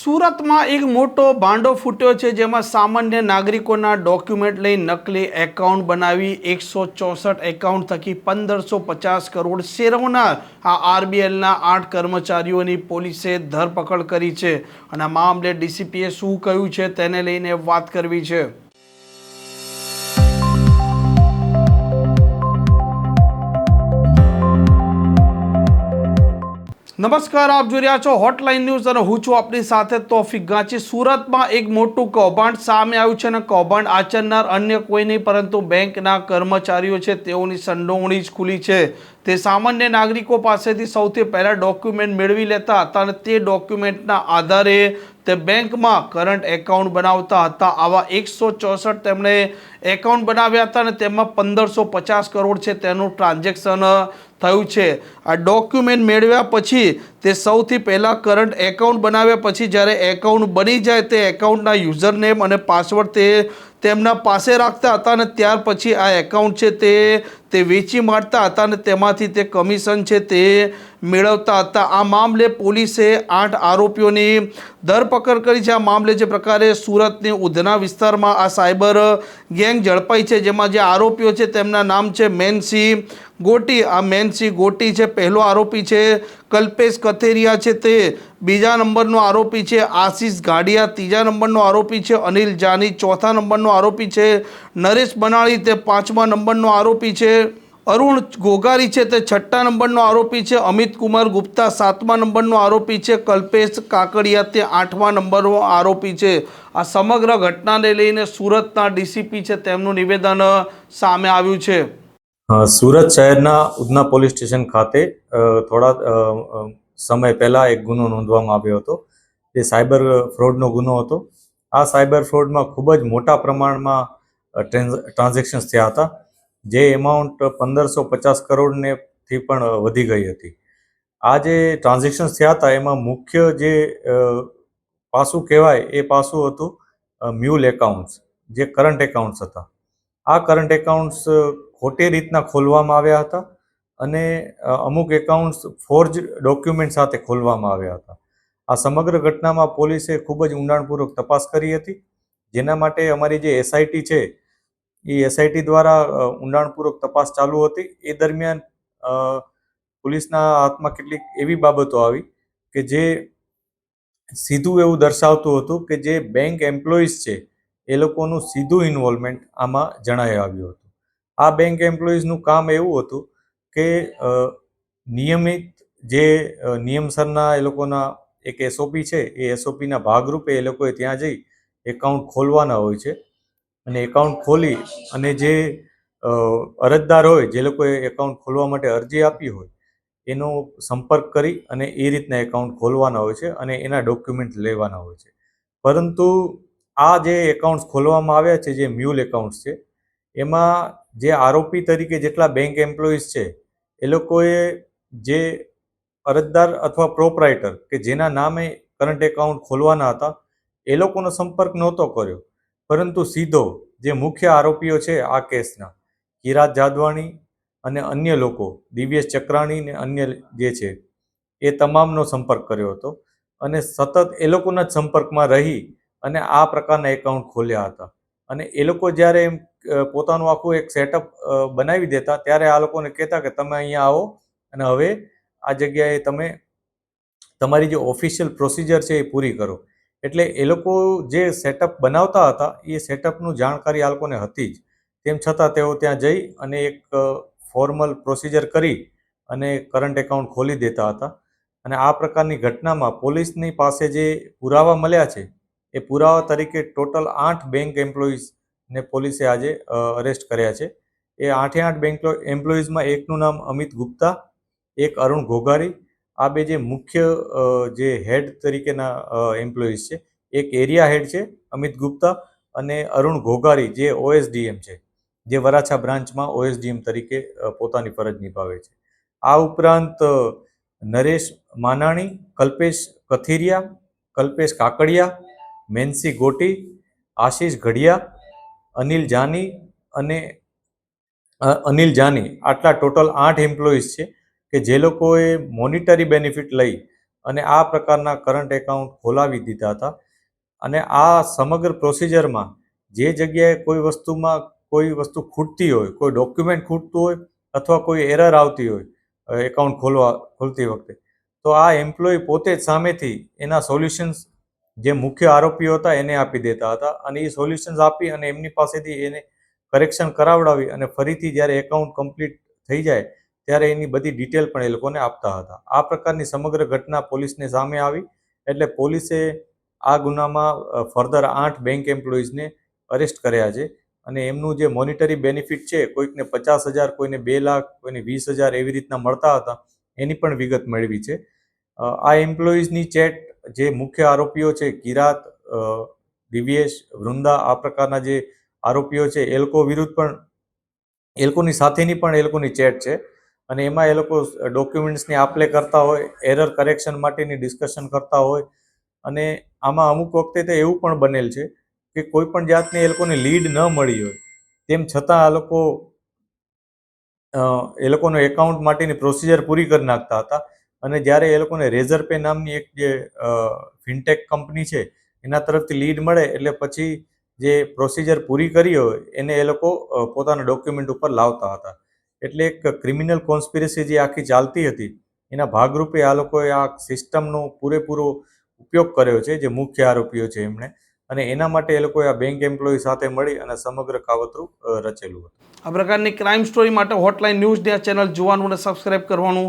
સુરતમાં એક મોટો ભાંડો ફૂટ્યો છે જેમાં સામાન્ય નાગરિકોના ડોક્યુમેન્ટ લઈ નકલી એકાઉન્ટ બનાવી એકસો ચોસઠ એકાઉન્ટ થકી પંદરસો પચાસ કરોડ શેરવનાર આ આરબીએલના આઠ કર્મચારીઓની પોલીસે ધરપકડ કરી છે. અને આ મામલે ડીસીપીએ શું કહ્યું છે તેને લઈને વાત કરવી છે. નમસ્કાર, આપ જોઈ રહ્યા છો હોટલાઇન ન્યૂઝ અને હું છું આપની સાથે તોફિક ગાંચી. સુરતમાં એક મોટું કૌભાંડ સામે આવ્યું છે અને કૌભાંડ આચરનાર અન્ય કોઈ નહીં, પરંતુ બેંકના કર્મચારીઓ છે. તેઓની સંડોવણી જ ખુલી છે. તે સામાન્ય નાગરિકો પાસેથી સૌથી પહેલાં ડોક્યુમેન્ટ મેળવી લેતા હતા અને તે ડોક્યુમેન્ટના આધારે તે બેંકમાં કરંટ એકાઉન્ટ બનાવતા હતા. આવા એકસો ચોસઠ તેમણે એકાઉન્ટ બનાવ્યા હતા અને તેમાં પંદરસો પચાસ કરોડ છે તેનું ટ્રાન્ઝેક્શન થયું છે. આ ડોક્યુમેન્ટ મેળવ્યા પછી તે સૌથી પહેલાં કરંટ એકાઉન્ટ બનાવ્યા પછી જ્યારે એકાઉન્ટ બની જાય તે એકાઉન્ટના યુઝર નેમ અને પાસવર્ડ તે તેમના પાસે રાખતા હતા અને ત્યાર પછી આ એકાઉન્ટ છે તે તે વેચી મારતા હતા અને તેમાંથી તે કમિશન છે તે મેળવતા હતા. આ મામલે પોલીસે આઠ આરોપીઓની ધરપકડ કરી છે. આ મામલે જે પ્રકારે સુરતની ઉધના વિસ્તારમાં આ સાયબર ગેંગ ઝડપાઈ છે, જેમાં જે આરોપીઓ છે તેમના નામ છે મેનસિંહ ગોટી, આ મેનસિંહ ગોટી છે, પહેલો આરોપી છે, કલ્પેશ કથેરિયા છે તે. બીજા નંબરનો આરોપી છે, આશીષ ગાડિયા. ત્રીજા નંબરનો આરોપી છે, અનિલ જાની. ચોથા નંબરનો આરોપી છે, નરેશ બનાળી. તે પાંચમા નંબરનો આરોપી છે, અરુણ ગોગારી છે, તે છઠ્ઠા નંબરનો આરોપી છે, અમિત કુમાર ગુપ્તા સાતમા નંબરનો આરોપી છે, કલ્પેશ કાકડિયા તે આઠમા નંબરનો આરોપી છે. આ સમગ્ર ઘટનાને લઈને સુરતના ડીસીપી છે, તેમનું નિવેદન સામે આવ્યું છે. સુરત શહેરના ઉધના પોલીસ સ્ટેશન ખાતે થોડા સમય પહેલા એક ગુનો નોંધવામાં આવ્યો હતો. જે સાયબર ફ્રોડનો ગુનો હતો. આ સાયબર ફ્રોડમાં ખૂબ જ મોટા પ્રમાણમાં ટ્રાન્ઝેક્શન્સ થયા હતા, જે એમાઉન્ટ પંદરસો પચાસ કરોડને થી પણ વધી ગઈ હતી. આ જે ટ્રાન્ઝેક્શન્સ થયા હતા, એમાં મુખ્ય જે પાસું કહેવાય, એ પાસું હતું મ્યુલ એકાઉન્ટ્સ, જે કરંટ એકાઉન્ટ્સ હતા. આ કરંટ એકાઉન્ટ્સ ખોટી રીતના ખોલવામાં આવ્યા હતા અને અમુક એકાઉન્ટ્સ ફોર્જ ડોક્યુમેન્ટ સાથે ખોલવામાં આવ્યા હતા. આ સમગ્ર ઘટનામાં પોલીસે ખૂબ જ ઊંડાણપૂર્વક તપાસ કરી હતી. જેના માટે અમારી જે એસઆઈટી છે, એ એસઆઈટી દ્વારા ઊંડાણપૂર્વક તપાસ ચાલુ હતી. એ દરમિયાન પોલીસના હાથમાં કેટલીક એવી બાબતો આવી કે જે સીધું એવું દર્શાવતું હતું કે જે બેંક એમ્પ્લોઈઝ છે, એ લોકોનું સીધું ઇન્વોલ્વમેન્ટ આમાં જણાઈ આવ્યું હતું. આ બેંક એમ્પ્લોઈઝનું કામ એવું હતું કે નિયમિત જે નિયમસરના એ લોકોના એક એસઓપી છે, એ એસઓપીના ભાગરૂપે એ લોકોએ ત્યાં જઈ એકાઉન્ટ ખોલવાના હોય છે. અને એકાઉન્ટ ખોલી અને જે અરજદાર હોય, જે લોકોએ એકાઉન્ટ ખોલવા માટે અરજી આપી હોય, એનો સંપર્ક કરી અને એ રીતના એકાઉન્ટ ખોલવાના હોય છે અને એના ડોક્યુમેન્ટ લેવાના હોય છે. પરંતુ આ જે એકાઉન્ટ્સ ખોલવામાં આવ્યા છે, જે મ્યુલ એકાઉન્ટ્સ છે, એમાં જે આરોપી તરીકે જેટલા બેંક એમ્પ્લોઈઝ છે, એ લોકોએ જે અરજદાર અથવા પ્રોપરાઇટર કે જેના નામે કરંટ એકાઉન્ટ ખોલવાના હતા, એ લોકોનો સંપર્ક નહોતો કર્યો. પરંતુ સીધો જે મુખ્ય આરોપીઓ છે આ કેસના કિરાત જાદવાણી અને અન્ય લોકો, દિવ્યેશ ચક્રાણી ને અન્ય જે છે, એ તમામનો સંપર્ક કર્યો હતો અને સતત એ લોકોના જ સંપર્કમાં રહી અને આ પ્રકારના એકાઉન્ટ ખોલ્યા હતા. અને એ લોકો જ્યારે એમ પોતાનું આખું એક સેટઅપ બનાવી દેતા, ત્યારે આ લોકોને કહેતા કે તમે અહીંયા આવો અને હવે આ જગ્યાએ તમે તમારી જે ઓફિશિયલ પ્રોસિજર છે એ પૂરી કરો. એટલે એ લોકો જે સેટઅપ બનાવતા હતા, એ સેટઅપનું જાણકારી આ લોકોને હતી જ. તેમ છતાં તેઓ ત્યાં જઈ અને એક ફોર્મલ પ્રોસિજર કરી અને કરંટ એકાઉન્ટ ખોલી દેતા હતા. અને આ પ્રકારની ઘટનામાં પોલીસની પાસે જે પુરાવા મળ્યા છે એ પુરાવા તરીકે ટોટલ આઠ બેંક એમ્પ્લોઈઝને પોલીસે આજે અરેસ્ટ કર્યા છે. એ આઠે આઠ બેંક એમ્પ્લોઈઝમાં એકનું નામ અમિત ગુપ્તા, એક અરુણ ઘોઘારી, આ બે જે મુખ્ય જે હેડ તરીકેના એમ્પ્લોઈઝ છે, એક એરિયા હેડ છે, અમિત ગુપ્તા અને અરુણ ઘોઘારી જે ઓએસડીએમ છે, જે વરાછા બ્રાન્ચમાં ઓએસડીએમ તરીકે પોતાની ફરજ નિભાવે છે. આ ઉપરાંત નરેશ માનાણી, કલ્પેશ કથિરિયા, કલ્પેશ કાકડિયા મેન્સી ગોટી, આશીષ ઘડિયા, અનિલ જાની અને અનિલ જાની. આટલા ટોટલ આઠ એમ્પ્લોઈઝ છે કે જે લોકોએ મોનિટરી બેનિફિટ લઈ અને આ પ્રકારના કરંટ એકાઉન્ટ ખોલાવી દીધા હતા. અને આ સમગ્ર પ્રોસિજરમાં જે જગ્યાએ કોઈ વસ્તુમાં કોઈ વસ્તુ ખૂટતી હોય, કોઈ ડોક્યુમેન્ટ ખૂટતું હોય અથવા કોઈ એરર આવતી હોય એકાઉન્ટ ખોલવા, ખોલતી વખતે, તો આ એમ્પ્લોય પોતે જ સામેથી એના સોલ્યુશન્સ જે મુખ્ય આરોપીઓ હતા એને આપી દેતા હતા અને એ સોલ્યુશન્સ આપી અને એમની પાસેથી એને કરેક્શન કરાવડાવી અને ફરીથી જ્યારે એકાઉન્ટ કમ્પ્લીટ થઈ જાય ત્યારે એની બધી ડિટેલ પણ એ લોકોને આપતા હતા. આ પ્રકારની સમગ્ર ઘટના પોલીસને સામે આવી એટલે પોલીસે આ ગુનામાં ફર્ધર આઠ બેંક એમ્પ્લોઈઝને અરેસ્ટ કર્યા છે અને એમનું જે મોનિટરી બેનિફિટ છે, કોઈકને પચાસ હજાર, કોઈને બે લાખ, કોઈને વીસ હજાર એવી રીતના મળતા હતા, એની પણ વિગત મેળવી છે. આ એમ્પ્લોઈઝની ચેટ જે મુખ્ય આરોપીઓ છે, કિરાત દિવ્યેશ, વૃંદા, આ પ્રકારના જે આરોપીઓ છે, એ લોકો વિરુદ્ધ પણ, એ લોકોની સાથેની પણ એ લોકોની ચેટ છે. અને એમાં એ લોકો ડોક્યુમેન્ટ્સની આપલે કરતા હોય, એરર કરેક્શન માટેની ડિસ્કશન કરતા હોય. અને આમાં અમુક વખતે તો એવું પણ બનેલ છે કે કોઈ પણ જાતની એ લોકોને લીડ ન મળી હોય, તેમ છતાં આ લોકો એ લોકોનો એકાઉન્ટ માટેની પ્રોસિજર પૂરી કરી નાખતા હતા. અને જ્યારે એ લોકોને રેઝર પે નામની એક જે ફિનટેક કંપની છે, એના તરફથી લીડ મળે એટલે પછી જે પ્રોસિજર પૂરી કરી હોય, એને એ લોકો પોતાના ડોક્યુમેન્ટ ઉપર લાવતા હતા. એટલે એક ક્રિમિનલ કોન્સ્પિરસી જે આખી ચાલતી હતી, એના ભાગરૂપે આ લોકોએ આ સિસ્ટમનો પૂરેપૂરો ઉપયોગ કર્યો છે, જે મુખ્ય આરોપીઓ છે એમણે. અને એના માટે એ લોકોએ આ બેંક એમ્પ્લોય સાથે મળી અને સમગ્ર કાવતરું રચેલું હતું. આ પ્રકારની ક્રાઇમ સ્ટોરી માટે હોટલાઇન ન્યૂઝ ચેનલ જોવાનું અને સબસ્ક્રાઇબ કરવાનું